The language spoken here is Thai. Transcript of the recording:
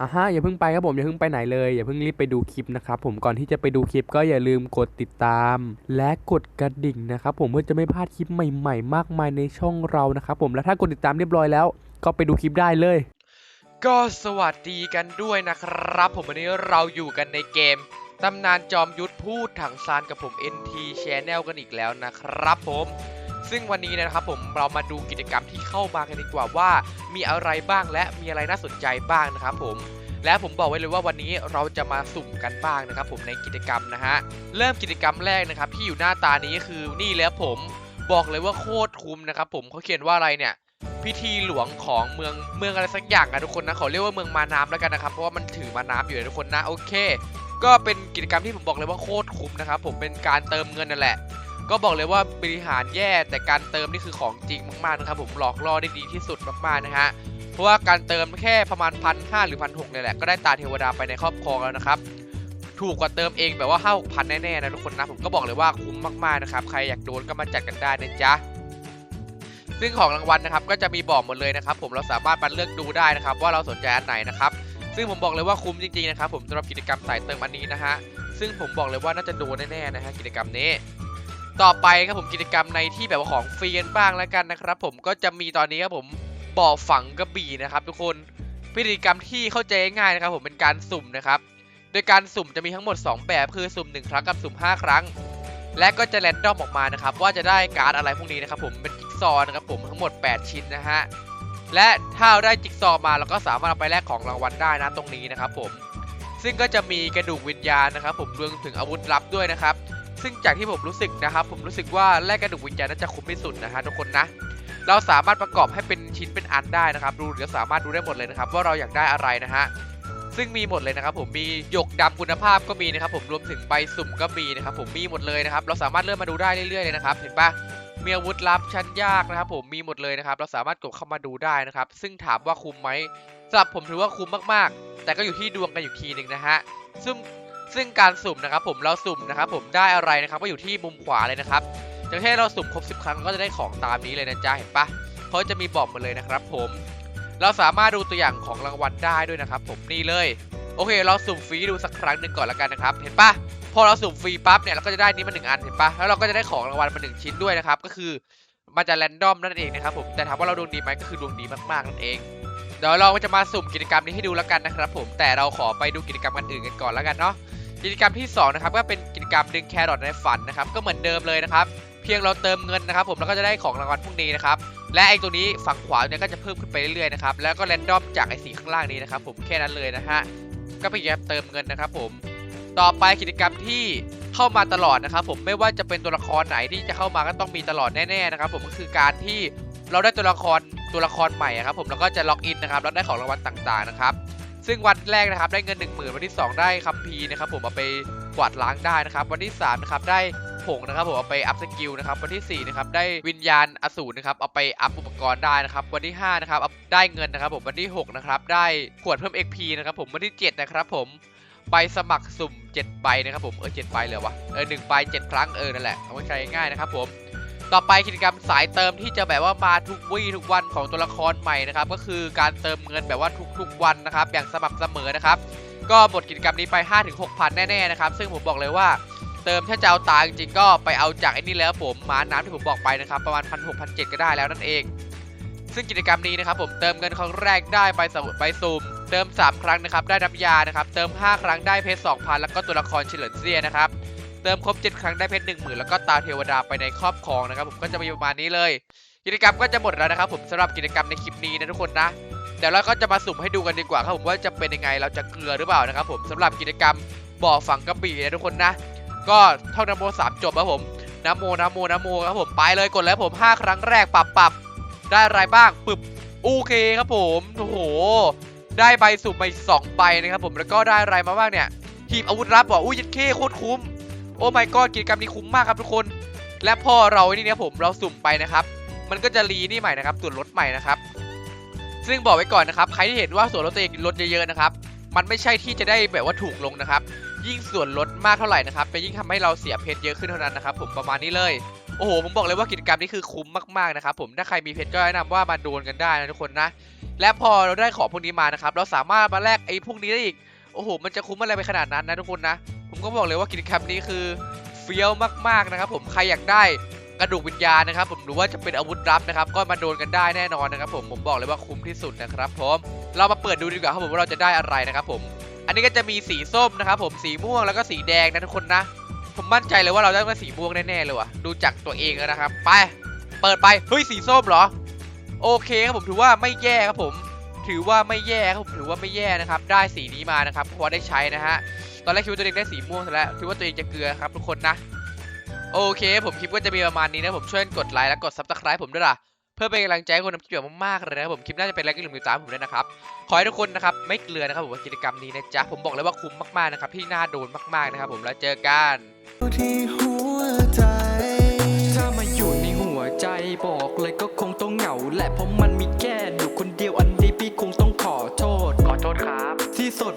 อะฮะอย่าเพิ่งไปครับผมอย่าเพิ่งไปไหนเลยอย่าเพิ่งรีบไปดูคลิปนะครับผมก่อนที่จะไปดูคลิปก็อย่าลืมกดติดตาม และกดกระดิ่งนะครับผมเพื่อจะไม่พลาดคลิปใหม่ ๆ มากมายในช่องเรานะครับผมและถ้ากดติดตามเรียบร้อยแล้ว ก็ไปดูคลิปได้เลย ก็สวัสดีกันด้วยนะครับ ผมวันนี้เราอยู่กันในเกมตำนานจอมยุทธพูดถังซานกับผม NT Channel กันอีกแล้วนะครับผม ซึ่งวันนี้นะครับผมเรามาดูกิจกรรมที่เข้ามากันดีกว่าว่า มีอะไรบ้างและมีอะไรน่าสนใจบ้างนะครับผมและผมบอกไว้เลยว่าวันนี้เราจะมาสุ่มกันบ้างนะครับผมในกิจกรรมนะฮะเริ่มกิจกรรมแรกนะครับที่อยู่หน้าตานี้คือนี่แล้วผมบอกเลยว่าโคตรคุ้มนะครับผมเขาเขียนว่าอะไรเนี่ยพิธีหลวงของเมืองเมืองอะไรสักอย่างนะทุกคนนะขอเรียกว่าเมืองมาน้ำแล้วกันนะครับเพราะว่ามันถือมาน้ำอยู่นะทุกคนนะโอเค ก็เป็นกิจกรรมที่ผมบอกเลยว่าโคตรคุ้มนะครับผมเป็นการเติมเงินนั่นแหละ ก็บอกเลยว่าบริหารแย่แต่การเติมนี่คือของจริงมากๆนะครับผมหลอกล่อได้ดีที่สุดมากๆนะฮะเพราะว่าการเติมแค่ประมาณพันห้าหรือพันหกเนี่ยแหละก็ได้ตาเทวดาไปในครอบครองแล้วนะครับถูกกว่าเติมเองแบบว่าห้าหกพันแน่ๆนะทุกคนนะผมก็บอกเลยว่าคุ้มมากๆนะครับใครอยากโดนก็มาจัดกันได้นะจ๊ะซึ่งของรางวัลนะครับก็จะมีบอกหมดเลยนะครับผมเราสามารถมาเลือกดูได้นะครับ ว่าเราสนใจอันไหนนะครับซึ่งผมบอกเลยว่าคุ้มจริงๆนะครับผมสำหรับกิจกรรมสายเติมอันนี้นะฮะซึ่งผมบอกเลยว่าน่าจะโดนแน่ๆนะฮะกิจกรรมนี้ ต่อไปครับผมกิจกรรมในที่แบบของฟรีกันบ้างแล้วกันนะครับ ผมก็จะมีตอนนี้ครับผมบ่อฝังกระบี่นะครับ ทุกคนพิธีกรรมที่เข้าใจง่ายนะครับ ผมเป็นการสุ่มนะครับ โดยการสุ่มจะมีทั้งหมด 2 แบบคือสุ่ม 1 ครั้งกับสุ่ม 5 ครั้ง และก็จะแรนดอมออกมานะครับ ว่าจะได้การ์ดอะไรพวกนี้นะครับผมเป็นจิ๊กซอนะครับผมทั้งหมด 8 ชิ้นนะฮะและถ้าเราได้จิ๊กซอมาเราก็สามารถเอาไปแลกของรางวัลได้นะตรงนี้นะครับผมซึ่งก็จะมีกระดูกวิญญาณนะครับ ผมรวมถึงอาวุธลับด้วยนะครับ ซึ่งจากที่ผมรู้สึกนะครับ ผมรู้สึกว่าแลกกระดูกวิญญาณน่าจะคุ้มที่สุดนะฮะทุกคนนะ เราสามารถประกอบให้เป็นชิ้นเป็นอันได้นะครับ ดูเดี๋ยวสามารถดูได้หมดเลยนะครับ ว่าเราอยากได้อะไรนะฮะซึ่งมีหมดเลยนะครับผมมีหยกดำคุณภาพก็มีนะครับผมรวมถึงใบสุ่มก็มีนะครับผมมีหมดเลยนะครับ เราสามารถเลื่อนมาดูได้เรื่อยๆเลยนะครับ เห็นปะมีอาวุธลับชั้นยากนะครับผมมีหมดเลยนะครับ เราสามารถกดเข้ามาดูได้นะครับ ซึ่งถามว่าคุ้มไหมสำหรับผมถือว่าคุ้มมากๆ แต่ก็อยู่ที่ดวงกันอยู่ทีหนึ่งนะฮะซึ่ง ซึ่งการสุ่มนะครับผมเราสุ่มนะครับผมได้อะไรนะครับก็อยู่ที่มุมขวาเลยนะครับอย่างเช่นเราสุ่มครบ 10 ครั้งก็จะได้ของตามนี้เลยนะจ๊ะเห็นปะเขาจะมีบอกมาเลยนะครับ ผมเราสามารถดูตัวอย่างของรางวัลได้ด้วยนะครับ ผมนี่เลย โอเค เราสุ่มฟรีดูสักครั้งหนึ่งก่อนล้วกันนะครับ เห็นปะพอเราสุ่มฟรีปั๊บเนี่ยเราก็จะได้นี้มาหนึ่งอันเห็นปะแล้วเราก็จะได้ของรางวัลมาหนึ่งชิ้นด้วยนะครับ ก็คือมันจะแรนดอมนั่นเองนะครับผมแต่ถามว่าเราดวงดีไหมก็คือดวงดีมากๆนั่นเองเดี๋ยวเราจะมาสุ่มกิจกรรมนี้ให้ดูแล้วกันนะครับ ผมแต่เราขอไปดูกิจกรรมกันอื่นกันก่อนแล้วกันเนาะ กิจกรรมที่สองนะครับก็เป็นกิจกรรมดึงแครอทในฝันนะครับก็เหมือนเดิมเลยนะครับ เพียงเราเติมเงินนะครับ ผมแล้วก็จะได้ของรางวัลพวกนี้นะครับและไอ้ตัวนี้ฝั่งขวาเนี่ยก็จะเพิ่มขึ้นไปเรื่อยๆนะครับแล้วก็แรนดอมจากไอ้สีข้างล่างนี้นะครับผมแค่นั้นเลยนะฮะก็พยายามเติมเงินนะครับ ผมต่อไปกิจกรรมที่เข้ามาตลอดนะครับ ผมไม่ว่าจะเป็นตัวละครไหนที่จะเข้ามาก็ต้องมีตลอดแน่ๆนะครับผมก็คือการที่เราได้ตัวละครตัวละครใหม่อะครับผมแล้วก็จะล็อกอินนะครับแล้วได้ของรางวัลต่างๆนะครับ ซึ่งวันแรกนะครับได้เงิน 1 0,000 วันที่ 2 ได้คัมภีนะครับผมเอาไปกวาดล้างได้นะครับ วันที่3นะครับได้ผงนะครับผมเอาไปอัพสกิลนะครับวันที่4นะครับได้วิญญาณอสูรนะครับเอาไปอัพอุปกรณ์ได้นะครับวันที่5นะครับเอาได้เงินนะครับผมวันที่6นะครับได้ขวดเพิ่ม XP นะครับผมวันที่7นะครับผมใบสมัครสุ่ม 7 ใบนะครับผมเออ7ใบเลยวะเออ1ใบ7ครั้งเออนั่นแหละเอาไว้ใช้ง่ายนะครับผม ต่อไปกิจกรรมสายเติมที่จะแบบว่ามาทุกวี่ทุกวันของตัวละครใหม่นะครับ ก็คือการเติมเงินแบบว่าทุกๆวันนะครับ อย่างสม่ำเสมอนะครับ ก็บทกิจกรรมนี้ไป 5-6พันแน่ๆนะครับ ซึ่งผมบอกเลยว่าเติมถ้าจะเอาตาจริงๆก็ไปเอาจากไอ้นี่แล้วผมมาน้ำที่ผมบอกไปนะครับ ประมาณพันหกพันเจ็ดก็ได้แล้วนั่นเอง ซึ่งกิจกรรมนี้นะครับ ผมเติมเงินครั้งแรกได้ใบสมุดใบซูมเติม 3 ครั้งนะครับได้น้ำยานะครับ เติม 5 ครั้งได้เพชร2,000 แล้วก็ตัวละครเฉลิมเซียนะครับ เติมครบ 7 ครั้งได้เพชร1 0,000แล้วก็ตาเทวดาไปในครอบครองนะครับผมก็จะมีประมาณนี้เลย กิจกรรมก็จะหมดแล้วนะครับผมสำหรับกิจกรรมในคลิปนี้นะทุกคนนะเดี๋ยวเราก็จะมาสุ่มให้ดูกันดีกว่าครับผมว่าจะเป็นยังไงเราจะเกลือหรือเปล่านะครับผมสำหรับกิจกรรมบ่อฝังกระบี่นะทุกคนนะ ก็ท่องนโมสามจบครับผมนโมนโมนโมครับผมไปเลยกดแล้วผม 5 ครั้งแรกปรับปรับได้อะไรบ้างปึบโอเคครับผมโอ้โห ได้ใบสุ่มไปสองใบนะครับผมแล้วก็ได้อะไรมาบ้างเนี่ยทีมอาวุธลับบอกอุ้ยยัดเข้โคตรคุ้ม โอ้ my god กิจกรรมนี้คุ้มมากครับทุกคน และพอเรานี่เนี่ยผมเราสุ่มไปนะครับ มันก็จะรีนี่ใหม่นะครับส่วนลดใหม่นะครับ ซึ่งบอกไว้ก่อนนะครับ ใครที่เห็นว่าส่วนลดตัวเองลดเยอะๆนะครับ มันไม่ใช่ที่จะได้แบบว่าถูกลงนะครับ ยิ่งส่วนลดมากเท่าไหร่นะครับจะยิ่งทำให้เราเสียเพชรเยอะขึ้นเท่านั้นนะครับ ผมประมาณนี้เลยโอ้โหผมบอกเลยว่ากิจกรรมนี้คือคุ้มมากๆนะครับ ผมถ้าใครมีเพชรก็แนะนำว่ามาโดนกันได้นะทุกคนนะและพอเราได้ของพวกนี้มานะครับ เราสามารถมาแลกไอ้พวกนี้ได้อีกโอ้โหมันจะคุ้มอะไรไปขนาดนั้นนะทุกคนนะ ผมก็บอกเลยว่ากิจกรรมนี้คือเฟี้ยวมากๆนะครับ ผมใครอยากได้กระดูกวิญญาณนะครับ ผมหรือว่าจะเป็นอาวุธลับนะครับ ก็มาโดนกันได้แน่นอนนะครับ ผมผมบอกเลยว่าคุ้มที่สุดนะครับผมเรามาเปิดดูดีกว่าครับผมว่าเราจะได้อะไรนะครับ ผม อันนี้ก็จะมีสีส้มนะครับ ผมสีม่วงแล้วก็สีแดงนะทุกคนนะ ผมมั่นใจเลยว่าเราได้มาสีม่วงแน่ๆเลยว่ะดูจากตัวเองแล้วนะครับ ไป เปิดไปเฮ้ยสีส้มเหรอ โอเคครับผมถือว่าไม่แย่ครับผม ถือว่าไม่แย่ครับผมถือว่าไม่แย่นะครับ ได้สีนี้มานะครับเพราะได้ใช้นะฮะตอนแรกคิดว่าตัวเองได้สีม่วงซะแล้วคิดว่าตัวเองจะเกลือครับทุกคนนะโอเค ผมคลิปก็จะมีประมาณนี้นะผมช่วยกดไลค์และกดซับสไคร b ์ผมด้วยล่ะเพื่อเป็นกำลังใจให้คนทำคลิปแบบมากๆเลยนะครับผมคลิปน่าจะเป็นอะไรก็ลืมติดตามผมด้วยนะครับขอให้ทุกคนนะครับไม่เกลือนะครับผมกิจกรรมนี้นะจ๊ะผมบอกเลยว่าคุ้มมากๆนะครับที่น่าโดนมากๆนะครับผมแล้วเจอกันที่หัวใจถ้ามาอยู่ในหัวใจบอกเลยก็คงต้องเหงาแหละเพราะมันมีแค่ สดแบบนี้ไม่ได้จะเอาโลกพอทัก